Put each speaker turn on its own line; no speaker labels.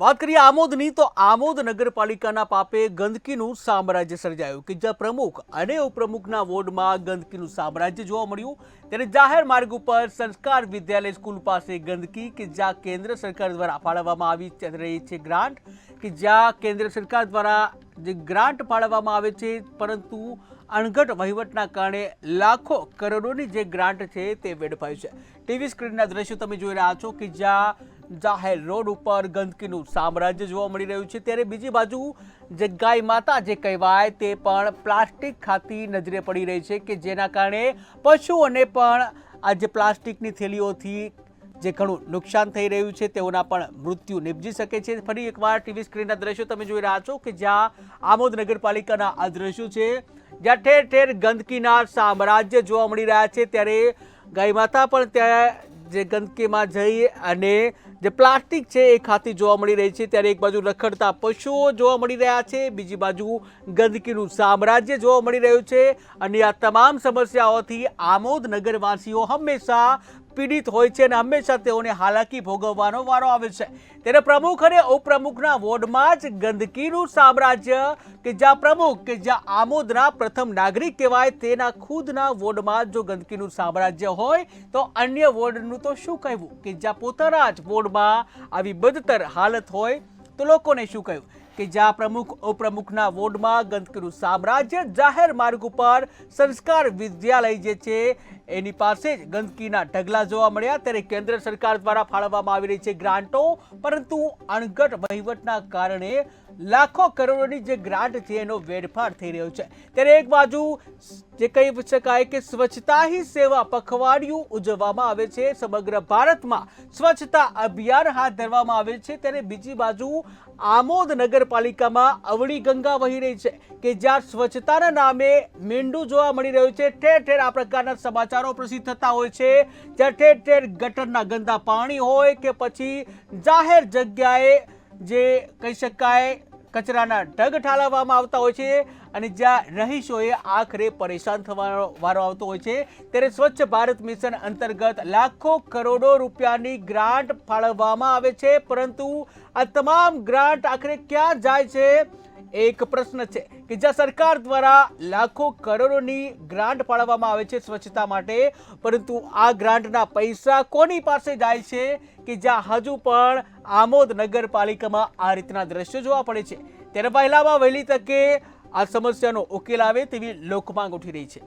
વાત કરીએ આમોદની, તો આમોદ નગરપાલિકાના પાપે ગંદકીનું સામ્રાજ્ય સર્જાયું. કે જ્યાં પ્રમુખ અને ઉપપ્રમુખના વોર્ડમાં ગંદકીનું સામ્રાજ્ય જોવા મળ્યું. ત્યારે જાહેર માર્ગ ઉપર સંસ્કાર વિદ્યાલય સ્કૂલ પાસે ગંદકી કે જ્યાં કેન્દ્ર સરકાર દ્વારા ફાળવવામાં આવી રહી છે ગ્રાન્ટ. કે જ્યાં કેન્દ્ર સરકાર દ્વારા જે ગ્રાન્ટ ફાળવવામાં આવે છે, પરંતુ અણઘટ વહીવટના કારણે લાખો કરોડોની જે ગ્રાન્ટ છે તે વેડફાય છે. ટીવી સ્ક્રીનના દ્રશ્યો તમે જોઈ રહ્યા છો કે જ્યાં જાહેર રોડ ઉપર ગંદકીનું સામ્રાજ્ય જોવા મળી રહ્યું છે. ત્યારે બીજી બાજુ જે ગાય માતા જે કહેવાય તે પણ પ્લાસ્ટિક ખાતી નજરે પડી રહી છે કે જેના કારણે પશુઓને પણ આ જે પ્લાસ્ટિકની થેલીઓથી જે ઘણું નુકસાન થઈ રહ્યું છે તેઓના પણ મૃત્યુ નિપજી શકે છે. ફરી એકવાર ટીવી સ્ક્રીનના દ્રશ્યો તમે જોઈ રહ્યા છો કે જ્યાં આમોદ નગરપાલિકાના આ દ્રશ્યો છે, જ્યાં ઠેર ઠેર ગંદકીના સામ્રાજ્ય જોવા મળી રહ્યા છે. ત્યારે ગાય માતા પણ ત્યાં જે ગંદકીમાં જઈ અને જે પ્લાસ્ટિક છે એ ખાતી જોવા મળી રહી છે, ત્યારે એક બાજુ રખડતા પશુઓ જોવા મળી રહ્યા છે, બીજી બાજુ ગંદકીનું સામ્રાજ્ય જોવા મળી રહ્યું છે અને આ તમામ સમસ્યાઓથી આમોદ નગરવાસીઓ હંમેશા પીડિત હોય છે અને હંમેશા તેઓને હાલાકી ભોગવવાનો વારો આવે છે. ત્યારે પ્રમુખ અને ઉપપ્રમુખના વોર્ડમાં જ ગંદકીનું સામ્રાજ્ય કે જ્યાં પ્રમુખ કે જ્યાં આમોદના પ્રથમ નાગરિક કહેવાય તેના ખુદના વોર્ડમાં જો ગંદકીનું સામ્રાજ્ય હોય તો અન્ય વોર્ડનું તો શું કહેવું? કે જ્યાં પોતાના જ વોર્ડમાં આવી બદતર હાલત હોય તો લોકોને શું કહ્યું? કે જ્યાં પ્રમુખ, ઉપપ્રમુખના વોર્ડમાં ગંદકીનું સામ્રાજ્ય જાહેર માર્ગ ઉપર સંસ્કાર વિદ્યાલય જે છે એની પાસે જ ગંદકીના ઢગલા જોવા મળ્યા. ત્યારે કેન્દ્ર સરકાર દ્વારા ફાળવવામાં આવી રહી છે ગ્રાન્ટો. પરંતુ અણઘટ વહીવટના કારણે લાખો કરોડોની જે ગ્રાન્ટ છે, એનો વેડફાટ થઈ રહ્યો છે. ત્યારે એક બાજુ જે કહી શકાય કે સ્વચ્છતા હી સેવા પખવાડિયું ઉજવવામાં આવે છે. સમગ્ર ભારતમાં સ્વચ્છતા અભિયાન હાથ ધરવામાં આવે છે. ત્યારે બીજી બાજુ આમોદ નગરપાલિકામાં અવળી ગંગા વહી રહી છે કે જ્યાં સ્વચ્છતાના નામે મીંડું જોવા મળી રહ્યું છે. ઠેર ઠેર આ પ્રકારના સમાચારો પ્રસિદ્ધ થતા હોય છે, જ્યાં ઠેર ઠેર ગટરના ગંદા પાણી હોય કે પછી જાહેર જગ્યાએ જે કહી શકાય કચરાના ઢગ ઠાલવવામાં આવતા હોય છે અને જ્યાં રહીશોએ આખરે પરેશાન થવાનો વારો આવતો હોય છે, ત્યારે સ્વચ્છ ભારત મિશન અંતર્ગત લાખો કરોડો રૂપિયાની ગ્રાન્ટ ફાળવવામાં આવે છે, પરંતુ આ તમામ ગ્રાન્ટ આખરે ક્યાં જાય છે? એક પ્રશ્ન છે કે જ્યાં સરકાર દ્વારા લાખો કરોડોની ગ્રાન્ટ ફાળવવામાં આવે છે સ્વચ્છતા માટે, પરંતુ આ ગ્રાન્ટના પૈસા કોની પાસે જાય છે કે જ્યાં હજુ પણ આમોદ નગરપાલિકામાં આ રીતના દ્રશ્યો જોવા પડે છે? ત્યારે પહેલામાં વહેલી તકે આ સમસ્યાનો ઉકેલ આવે તેવી લોકમાંગ ઉઠી રહી છે.